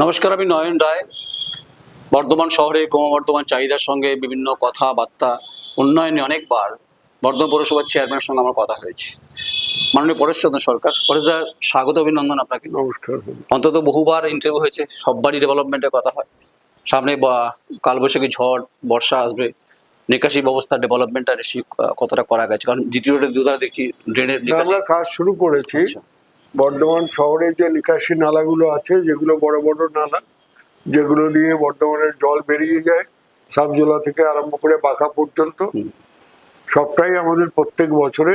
নমস্কার আমি নয়ন রায়। বর্ধমান শহরে ক্রমবর্ধমান চাহিদার সঙ্গে বিভিন্ন কথাবার্তা উন্নয়নে অনেকবার বর্ধমান পৌরসভার চেয়ারম্যানের সঙ্গে আমার কথা হয়েছে। মাননীয় পরেশ চন্দ্র সরকার পরেশ দা, স্বাগত অভিনন্দন আপনাকে। নমস্কার। অন্তত বহুবার ইন্টারভিউ হয়েছে সববারই ডেভেলপমেন্টের কথা হয়। সামনে বা কালবৈশাখী ঝড় বর্ষা আসবে নিকাশি ব্যবস্থা ডেভেলপমেন্টটা কতটা করা গেছে? কারণ জিটি রোডের দুধারে দেখছি ড্রেনের আমরা কাজ শুরু করেছি। আচ্ছা। বর্ধমান শহরে যে নিকাশি নালাগুলো আছে যেগুলো বড় বড় নালা যেগুলো দিয়ে বর্ধমানের জল বেরিয়ে যায় সাবজোলা থেকে আরম্ভ করে বাঁকা পর্যন্ত সবটাই আমাদের প্রত্যেক বছরে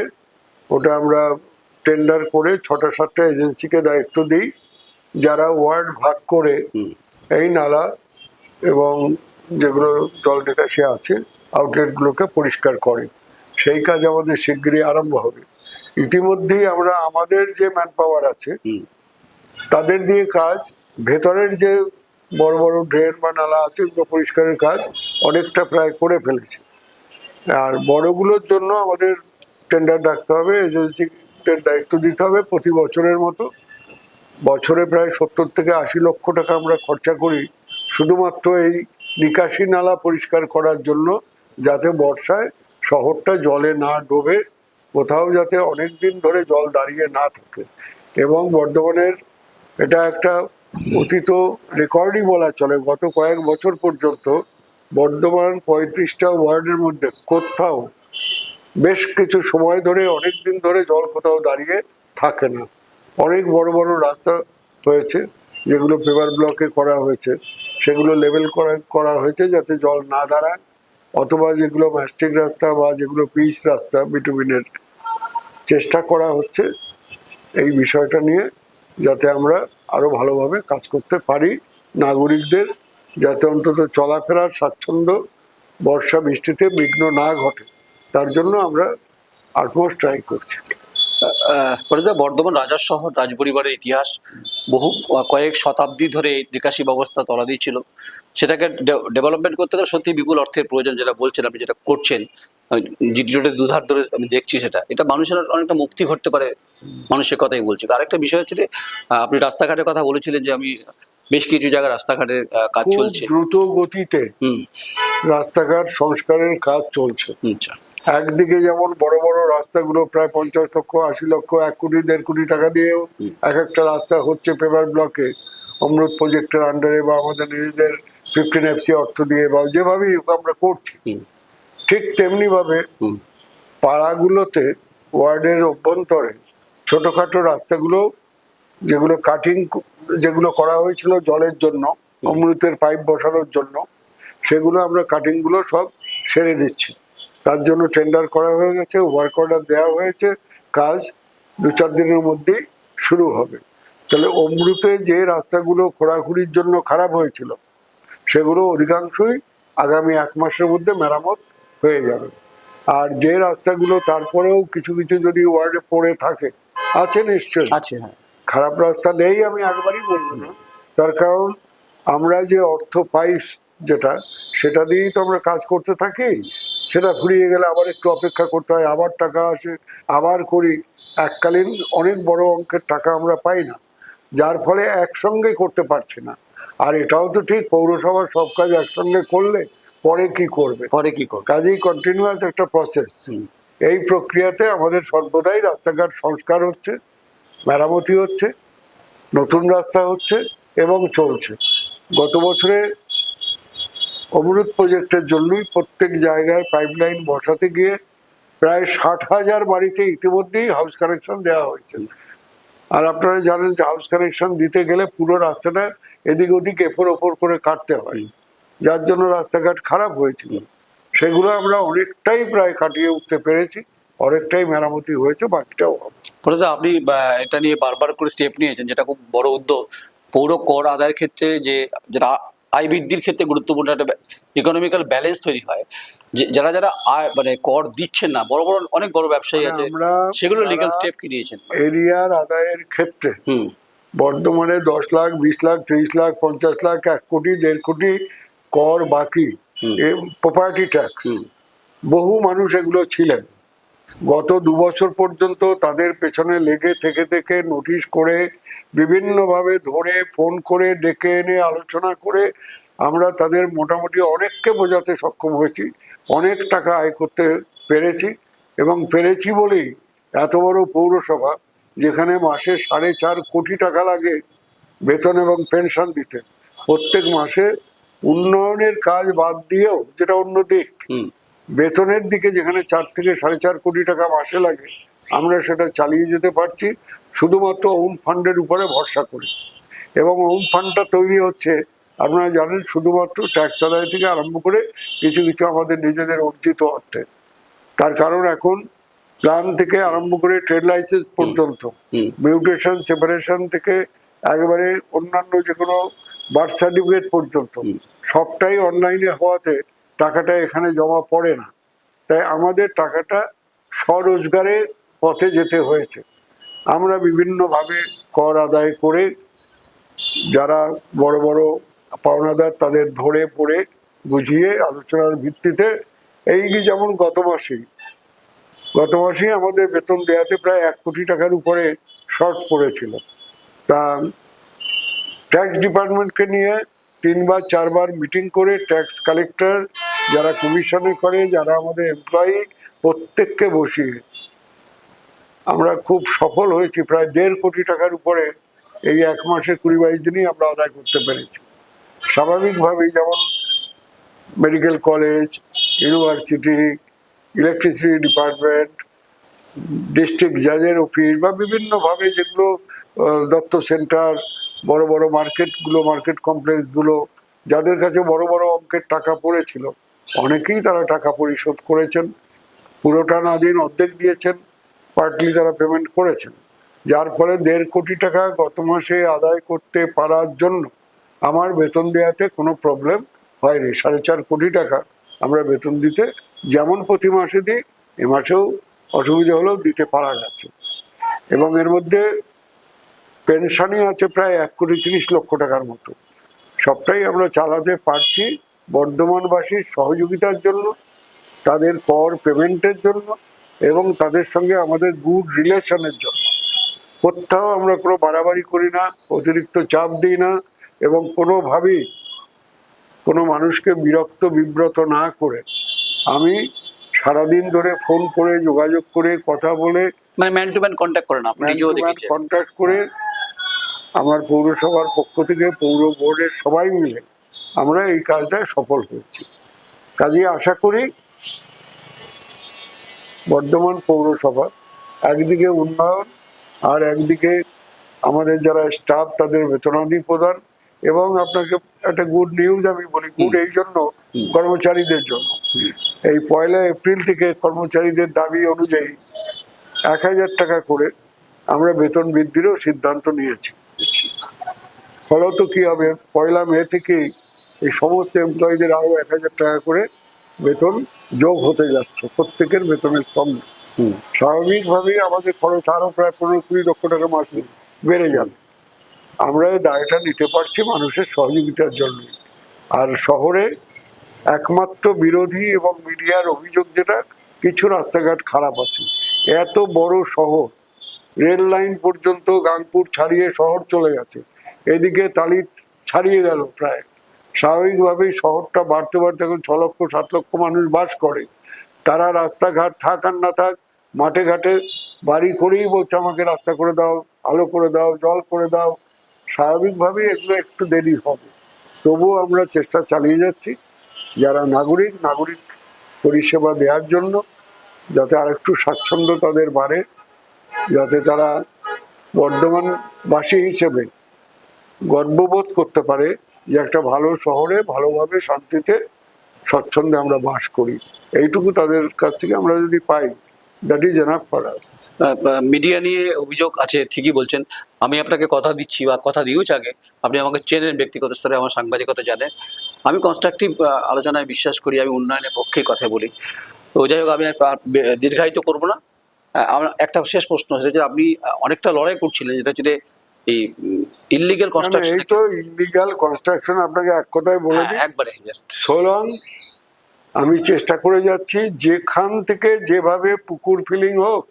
ওটা আমরা টেন্ডার করে ছটা সাতটা এজেন্সিকে দায়িত্ব দিই যারা ওয়ার্ড ভাগ করে এই নালা এবং যেগুলো জল নিকাশি আছে আউটলেটগুলোকে পরিষ্কার করে। সেই কাজ আমাদের শিগগিরই আরম্ভ হবে। ইতিমধ্যেই আমরা আমাদের যে ম্যান পাওয়ার আছে তাদের দিয়ে কাজ ভেতরের যে বড় বড় ড্রেন বা নালা আছে ওগুলো পরিষ্কারের কাজ অনেকটা প্রায় করে ফেলেছি। আর বড়গুলোর জন্য আমাদের টেন্ডার ডাকতে হবে এজেন্সিদের দায়িত্ব দিতে হবে প্রতি বছরের মতো। বছরে প্রায় সত্তর থেকে আশি লক্ষ টাকা আমরা খরচা করি শুধুমাত্র এই নিকাশি নালা পরিষ্কার করার জন্য যাতে বর্ষায় শহরটা জলে না ডোবে কোথাও যাতে অনেক দিন ধরে জল দাঁড়িয়ে না থাকে। এবং বর্ধমানের এটা একটা অতীত রেকর্ডই বলা চলে। গত কয়েক বছর পর্যন্ত বর্ধমান পঁয়ত্রিশটা ওয়ার্ডের মধ্যে কোথাও বেশ কিছু সময় ধরে অনেক দিন ধরে জল কোথাও দাঁড়িয়ে থাকে না। অনেক বড় বড় রাস্তা হয়েছে, যেগুলো পেপার ব্লকে করা হয়েছে। সেগুলো লেভেল করা করা হয়েছে যাতে জল না দাঁড়ায়। অথবা যেগুলো ম্যাস্টিক রাস্তা বা যেগুলো পিচ রাস্তা বিটুমিনের চেষ্টা করা হচ্ছে এই বিষয়টা নিয়ে যাতে আমরা আরও ভালোভাবে কাজ করতে পারি নাগরিকদের, যাতে অন্তত চলাফেরার স্বাচ্ছন্দ্য, বর্ষা বৃষ্টিতে বিঘ্ন না ঘটে, তার জন্য আমরা আটমোস্ট ট্রাই করছি। বর্ধমান রাজার শহর রাজপরিবারের ইতিহাস বহু কয়েক শতাব্দী ধরে এই নিকাশি ব্যবস্থা তলাদি ছিল। সেটাকে ডেভেলপমেন্ট করতে গেলে সত্যি বিপুল অর্থের প্রয়োজন যেটা বলছেন আপনি যেটা করছেন। জিটি রোডের দুধার ধরে আমি দেখছি সেটা। এটা মানুষের অনেকটা মুক্তি ঘটতে পারে মানুষের কথাই বলছি। আরেকটা বিষয় হচ্ছে যে আহ, আপনি রাস্তাঘাটের কথা বলেছিলেন যে আমি বেশ কিছু জায়গায় রাস্তাঘাটের কাজ চলছে। দ্রুত গতিতে। হুম। রাস্তাঘাট সংস্কারের কাজ চলছে। আচ্ছা। একদিকে যেমন বড় বড় রাস্তাগুলো প্রায় পঞ্চাশ লক্ষ আশি লক্ষ এক কোটি দেড় কোটি টাকা দিয়েও এক একটা রাস্তা হচ্ছে পেপার ব্লকে অমৃত প্রজেক্টের আন্ডারে বা আমাদের নিজেদের ফিফটিন এফসি অর্থ দিয়ে বা যেভাবেই আমরা করছি। ঠিক তেমনি ভাবে পাড়াগুলোতে ওয়ার্ডের অভ্যন্তরে ছোটখাটো রাস্তাগুলো যেগুলো কাটিং যেগুলো করা হয়েছিল জলের জন্য অমৃতের পাইপ বসানোর জন্য সেগুলো আমরা কাটিংগুলো সব সেরে দিচ্ছি। তার জন্য টেন্ডার করা হয়ে গেছে ওয়ার্ক অর্ডার দেওয়া হয়েছে কাজ দু চার দিনের মধ্যেই শুরু হবে। তাহলে অমৃতে যে রাস্তাগুলো খোঁড়াখুড়ির জন্য খারাপ হয়েছিল সেগুলো অধিকাংশই আগামী এক মাসের মধ্যে মেরামত হয়ে যাবে। আর যে রাস্তাগুলো তারপরেও কিছু কিছু যদি ওয়ার্ডে পড়ে থাকে আছে নিশ্চয়ই। আছে হ্যাঁ। খারাপ রাস্তা নেই আমি একবারই বলব না। তার কারণ আমরা যে অর্থ পাই যেটা সেটা দিয়েই তো আমরা কাজ করতে থাকি। সেটা ফুরিয়ে গেলে আবার একটু অপেক্ষা করতে হয় আবার টাকা আসে আবার করি। এককালীন অনেক বড় অঙ্কের টাকা আমরা পাই না যার ফলে একসঙ্গে করতে পারছি না। আর এটাও তো ঠিক পৌরসভার সব কাজ একসঙ্গে করলে পরে কি করবে? পরে কি করবে? কাজেই কন্টিনিউয়াস একটা প্রসেস। এই প্রক্রিয়াতে আমাদের সর্বদাই রাস্তাঘাট সংস্কার হচ্ছে মেরামতি হচ্ছে নতুন রাস্তা হচ্ছে এবং চলছে। গত বছরে অমৃত প্রজেক্টের জন্যই প্রত্যেক জায়গায় পাইপলাইন বসাতে গিয়ে প্রায় ষাট হাজার বাড়িতে ইতিমধ্যেই হাউস কানেকশন দেওয়া হয়েছে। আর আপনারা জানেন যে হাউস কানেকশন দিতে গেলে পুরো রাস্তাটা এদিক ওদিক এপর ওপর করে কাটতে হয়। যার জন্য রাস্তাঘাট খারাপ হয়েছিল। সেগুলো আমরা অনেকটাই প্রায় কাটিয়ে উঠতে পেরেছি। অনেকটাই মেরামতি হয়েছে, বাকিটাও হবে। আপনি এটা নিয়ে বারবার করে স্টেপ নিয়েছেন, যেটা খুব বড় উদ্যোগ। পৌর কর আদায়ের ক্ষেত্রে যে, যেটা আয় বৃদ্ধির ক্ষেত্রে গুরুত্বপূর্ণ একটা ইকোনমিক্যাল ব্যালেন্স তৈরি হয়। যে যারা যারা আয় মানে কর দিচ্ছেন না বড় বড় অনেক বড় ব্যবসায়ী আছে মানে সেগুলো লিগ্যাল যারা স্টেপ কি নিয়েছেন? এরিয়ার আদায়ের ক্ষেত্রে হুম। বর্ধমানে দশ লাখ বিশ লাখ ত্রিশ লাখ পঞ্চাশ লাখ এক কোটি দেড় কোটি কর বাকি। প্রপার্টি ট্যাক্স বহু মানুষ এগুলো ছিলেন। গত দু বছর পর্যন্ত তাদের পেছনে লেগে থেকে থেকে নোটিশ করে বিভিন্নভাবে ধরে, ফোন করে, ডেকে এনে আলোচনা করে আমরা তাদের মোটামুটি অনেককে বোঝাতে সক্ষম হয়েছি। অনেক টাকা আয় করতে পেরেছি এবং পেরেছি বলেই এত বড় পৌরসভা যেখানে মাসে সাড়ে চার কোটি টাকা লাগে বেতন এবং পেনশন দিতে। প্রত্যেক মাসে উন্নয়নের কাজ বাদ দিয়েও যেটা অন্য দিক বেতনের দিকে যেখানে চার থেকে সাড়ে চার কোটি টাকা মাসে লাগে আমরা সেটা চালিয়ে যেতে পারছি শুধুমাত্র ওম ফান্ডের উপরে ভরসা করে। এবং ওম ফান্ডটা তৈরি হচ্ছে আপনারা জানেন শুধুমাত্র ট্যাক্স আদায় থেকে আরম্ভ করে কিছু কিছু আমাদের নিজেদের অর্জিত অর্থে। তার কারণ এখন প্ল্যান থেকে আরম্ভ করে ট্রেড লাইসেন্স পর্যন্ত মিউটেশন সেপারেশন থেকে একেবারে অন্যান্য যে কোনো বার্থ সার্টিফিকেট পর্যন্ত সবটাই অনলাইনে হওয়াতে টাকাটা এখানে জমা পড়ে না। তাই আমাদের টাকাটা স্বরোজগারের পথে যেতে হয়েছে। আমরা বিভিন্নভাবে কর আদায় করে যারা বড় বড় পাওনাদার তাদের ধরে পড়ে বুঝিয়ে আলোচনার ভিত্তিতে এই যেমন গত মাসেই গত মাসেই আমাদের বেতন দেওয়াতে প্রায় এক কোটি টাকার উপরে শর্ট পড়েছিল। তা ট্যাক্স ডিপার্টমেন্টকে নিয়ে তিনবার, চারবার মিটিং করে ট্যাক্স কালেক্টর যারা কমিশনে করে, যারা আমাদের এমপ্লয়ি প্রত্যেককে বসিয়ে আমরা খুব সফল হয়েছি। প্রায় দেড় কোটি টাকার উপরে এই এক মাসে কুড়ি বাইশ দিনই আমরা আদায় করতে পেরেছি। স্বাভাবিকভাবেই যেমন medical college university electricity department district জাজের office বা বিভিন্নভাবে যেগুলো দত্ত সেন্টার বড় বড় মার্কেটগুলো, মার্কেট কমপ্লেক্সগুলো, যাদের কাছে বড় বড় অঙ্কের টাকা পড়েছিল, অনেকেই তারা টাকা পরিশোধ করেছেন। পুরোটা না দিন অর্ধেক দিয়েছেন পার্টলি তারা পেমেন্ট করেছেন। যার ফলে দেড় কোটি টাকা গত মাসে আদায় করতে পারার জন্য আমার বেতন দেওয়াতে কোনো প্রবলেম হয়নি। সাড়ে চার কোটি টাকা আমরা বেতন দিতে যেমন প্রতি মাসে দিই, এ মাসেও অসুবিধা হলেও দিতে পারা গেছে। এবং এর মধ্যে পেনশনই আছে প্রায় এক কোটি তিরিশ লক্ষ টাকার মতো। সবটাই আমরা চালাতে পারছি বর্ধমানবাসীর সহযোগিতার জন্য তাদের কর পেমেন্টের জন্য এবং তাদের সঙ্গে আমাদের গুড রিলেশনের জন্য। কোথাও আমরা কোনো বাড়াবাড়ি করি না অতিরিক্ত চাপ দিই না এবং কোনোভাবেই কোনো মানুষকে বিরক্ত বিব্রত না করে আমি সারাদিন ধরে ফোন করে যোগাযোগ করে কথা বলে মানে ম্যান টু ম্যান কন্ট্যাক্ট করেন আপনি কন্ট্যাক্ট করে আমার পৌরসভার পক্ষ থেকে পৌর বোর্ডের সবাই মিলে আমরা এই কাজটা সফল হয়েছি। কাজে আশা করি বর্ধমান পৌরসভা একদিকে উন্নয়ন আর একদিকে আমাদের যারা স্টাফ তাদের বেতনাদি প্রদান এবং আপনাকে একটা গুড নিউজ আমি বলি গুড এই জন্য কর্মচারীদের জন্য। এই পয়লা এপ্রিল থেকে কর্মচারীদের দাবি অনুযায়ী এক হাজার টাকা করে আমরা বেতন বৃদ্ধিরও সিদ্ধান্ত নিয়েছি। ফলত কি হবে? পয়লা মে থেকেই এই সমস্ত এমপ্লয়ীদের আরও এক হাজার টাকা করে বেতন যোগ হতে যাচ্ছে প্রত্যেকের বেতনের সঙ্গে। হুম। স্বাভাবিকভাবেই আমাদের খরচ আরও প্রায় পনেরো কুড়ি লক্ষ টাকা মাসে বেড়ে যাবে। আমরা এই দায়টা নিতে পারছি মানুষের সহযোগিতার জন্য। আর শহরে একমাত্র বিরোধী এবং মিডিয়ার অভিযোগ যেটা কিছু রাস্তাঘাট খারাপ আছে। এত বড় শহর রেল লাইন পর্যন্ত গাংপুর ছাড়িয়ে শহর চলে গেছে। এদিকে তালি ছাড়িয়ে গেল প্রায়। স্বাভাবিকভাবেই শহরটা বাড়তে বাড়তে এখন ছ লক্ষ, সাত লক্ষ মানুষ বাস করে। তারা রাস্তাঘাট থাক আর না থাক, মাঠে ঘাটে বাড়ি করেই বলছে, আমাকে রাস্তা করে দাও, আলো করে দাও, জল করে দাও। স্বাভাবিকভাবেই এগুলো একটু দেরি হবে। তবুও আমরা চেষ্টা চালিয়ে যাচ্ছি, যারা নাগরিক নাগরিক পরিষেবা দেওয়ার জন্য, যাতে আরেকটু স্বাচ্ছন্দ্য তাদের বাড়ে, যাতে তারা বর্ধমানবাসী হিসেবে গর্ববোধ করতে পারে যে একটা ভালো শহরে ভালোভাবে শান্তিতে স্বচ্ছন্দে আমরা বাস করি। এইটুকু তাদের কাছ থেকে আমরা যদি পাই that is enough for us media নিয়ে অভিযোগ আছে, ঠিকই বলছেন। আমি আপনাকে কথা দিচ্ছি বা কথা দিয়েওছি আগে। আপনি আমাকে চেনেন, ব্যক্তিগত স্তরে আমার সাংবাদিকতা জানেন। আমি কনস্ট্রাকটিভ আলোচনায় বিশ্বাস করি, আমি উন্নয়নের পক্ষে কথা বলি। তো যাই হোক, আমি দীর্ঘায়িত করব না। আমার একটা শেষ প্রশ্ন সেটা যে আপনি অনেকটা লড়াই করছিলেন, যেটা হচ্ছে এই ইলিগেল এই তো ইলিগাল কনস্ট্রাকশন আপনাকে এক কথায় বলে দিই। একবারে জাস্ট সোলং আমি চেষ্টা করে যাচ্ছি যেখান থেকে যেভাবে পুকুর ফিলিং হোক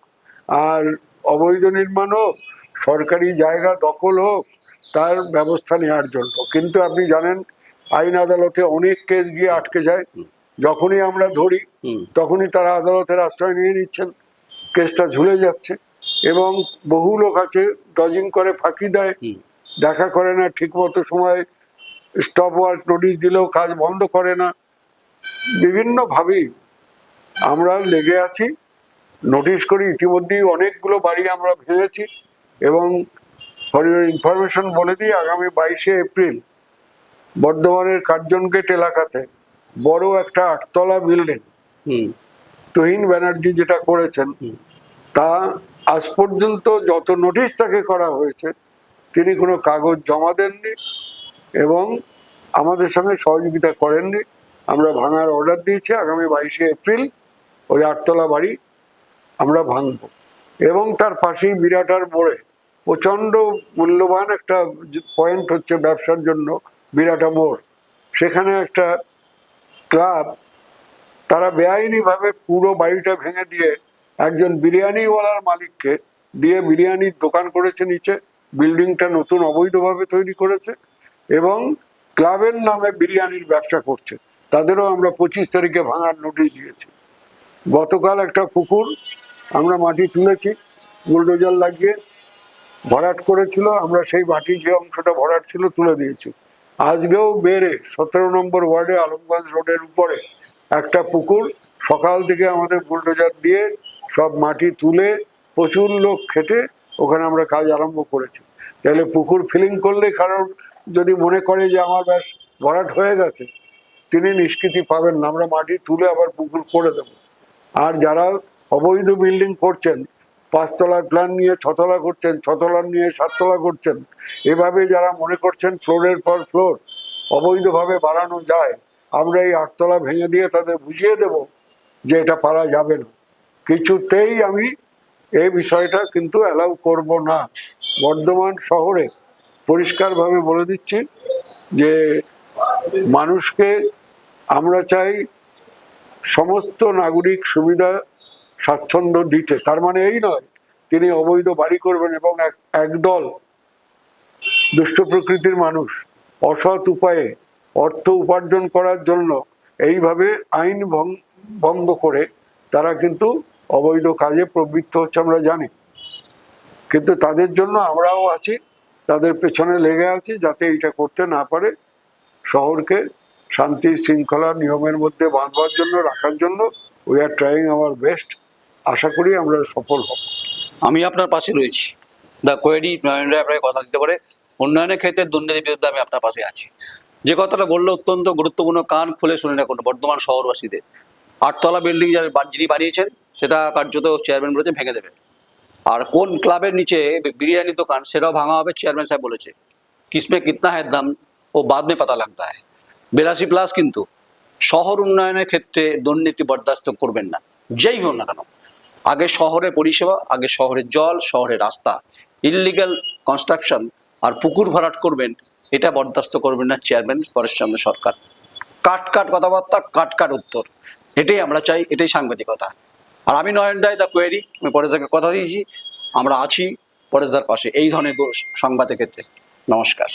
আর অবৈধ নির্মাণ হোক সরকারি জায়গা দখল হোক তার ব্যবস্থা নেওয়ার জন্য। কিন্তু আপনি জানেন আইন আদালতে অনেক কেস গিয়ে আটকে যায়। যখনই আমরা ধরি তখনই তারা আদালতের আশ্রয় নিয়ে নিচ্ছেন। কেসটা ঝুলে যাচ্ছে এবং বহু লোক আছে ডজিং করে ফাঁকি দেয়। দেখা করে না ঠিক মতো সময় স্টপ ওয়ার্ক নোটিশ দিলেও কাজ বন্ধ করে না। বিভিন্নভাবেই আমরা লেগে আছি। নোটিশ করি ইতিমধ্যেই অনেকগুলো বাড়ি আমরা ভেঙেছি এবং ফর ইনফরমেশন বলে দিই আগামী বাইশে এপ্রিল বর্ধমানের কার্জন গেট এলাকাতে বড় একটা আটতলা বিল্ডিং হুম। তুহিন ব্যানার্জি যেটা করেছেন তা আজ পর্যন্ত যত নোটিশ তাকে করা হয়েছে তিনি কোনো কাগজ জমা দেননি এবং আমাদের সঙ্গে সহযোগিতা করেননি। আমরা ভাঙার অর্ডার দিয়েছি, আগামী বাইশে এপ্রিল ওই আটতলা বাড়ি আমরা ভাঙব। এবং তার পাশেই বিরাটার মোড়ে প্রচণ্ড মূল্যবান একটা পয়েন্ট হচ্ছে ব্যবসার জন্য বিরাটা মোড়। সেখানে একটা ক্লাব তারা বেআইনিভাবে পুরো বাড়িটা ভেঙে দিয়ে একজন বিরিয়ানিওয়ালার মালিককে দিয়ে বিরিয়ানির দোকান করেছে নিচে। বিল্ডিংটা নতুন অবৈধভাবে তৈরি করেছে এবং ক্লাবের নামে বিরিয়ানির ব্যবসা করছে। তাদেরও আমরা পঁচিশ তারিখে ভাঙার নোটিশ দিয়েছি। গতকাল একটা পুকুর আমরা মাটি তুলেছি বুলডোজার লাগিয়ে ভরাট করেছিল, আমরা সেই মাটি যে অংশটা ভরাট ছিল তুলে দিয়েছি। আজকেও বেড়ে সতেরো নম্বর ওয়ার্ডে আলমগঞ্জ রোডের উপরে একটা পুকুর, সকাল থেকে আমাদের বুলডোজার দিয়ে সব মাটি তুলে প্রচুর লোক খেটে ওখানে আমরা কাজ আরম্ভ করেছি। তাহলে পুকুর ফিলিং করলে কারণ যদি মনে করে যে আমার ব্যাস ভরাট হয়ে গেছে, তিনি নিষ্কৃতি পাবেন না। আমরা মাটি তুলে আবার পুকুর করে দেবো। আর যারা অবৈধ বিল্ডিং করছেন, পাঁচতলার প্ল্যান নিয়ে ছতলা করছেন ছতলার নিয়ে সাততলা করছেন, এভাবে যারা মনে করছেন ফ্লোরের পর ফ্লোর অবৈধভাবে বাড়ানো যায়, আমরা এই আটতলা ভেঙে দিয়ে তাদের বুঝিয়ে দেব যে এটা পারা যাবে না। কিছুতেই আমি এই বিষয়টা কিন্তু অ্যালাউ করব না। বর্ধমান শহরে পরিষ্কারভাবে বলে দিচ্ছি যে মানুষকে আমরা চাই সমস্ত নাগরিক সুবিধা, স্বাচ্ছন্দ্য দিতে। তার মানে এই নয়, তিনি অবৈধ বাড়ি করবেন এবং এক- একদল দুষ্ট প্রকৃতির মানুষ অসৎ উপায়ে অর্থ উপার্জন করার জন্য এইভাবে আইন ভঙ্গ করে তারা কিন্তু অবৈধ কাজে প্রবৃত্ত হচ্ছে আমরা জানি। কিন্তু তাদের জন্য আমরাও আছি, তাদের পেছনে লেগে আছি যাতে এটা করতে না পারে। শহরকে শান্তি শৃঙ্খলা নিয়মের মধ্যে বাঁধবার জন্য, রাখার জন্য we are trying our best আশা করি আমরা সফল হব। আমি আপনার পাশে রয়েছি। দ্য কোয়েরি নয়ন রায় আপনাকে কথা দিতে পারে। উন্নয়নের ক্ষেত্রে দুর্নীতির বিরুদ্ধে আমি আপনার পাশে আছি। যে কথাটা বললে অত্যন্ত গুরুত্বপূর্ণ, কান খুলে শুনে না রাখুন বর্ধমান শহরবাসীদের। আটতলা বিল্ডিং যারা যিনি বানিয়েছেন, সেটা কার্যত চেয়ারম্যান বলেছে ভেঙে দেবে আর কোন ক্লাবের নিচে বিরিয়ানি দোকান সেটাও ভাঙা হবে চেয়ারম্যান সাহেব বলেছে। কিসমে কিতনা হ্যাঁ দাম, ও বাদ মে পাতা লাগতা হ্যাঁ বেরাশি প্লাস কিন্তু শহর উন্নয়নের ক্ষেত্রে দুর্নীতি বরদাস্ত করবেন না। যেই হোক না কেন, আগে শহরে পরিষেবা, আগে শহরের জল, শহরের রাস্তা। ইললিগাল কনস্ট্রাকশন আর পুকুর ভরাট করবেন, এটা বরদাস্ত করবেন না চেয়ারম্যান পরেশচন্দ্র সরকার। কাট কাট কথাবার্তা, কাট কাট উত্তর। এটাই আমরা চাই, এটাই সাংবাদিকতা। আর আমি নয়ন রায় দা কোয়েরি, আমি পরেশদাকে কথা দিয়েছি, আমরা আছি পরেশদার পাশে। এই ধরনের সংবাদের ক্ষেত্রে নমস্কার।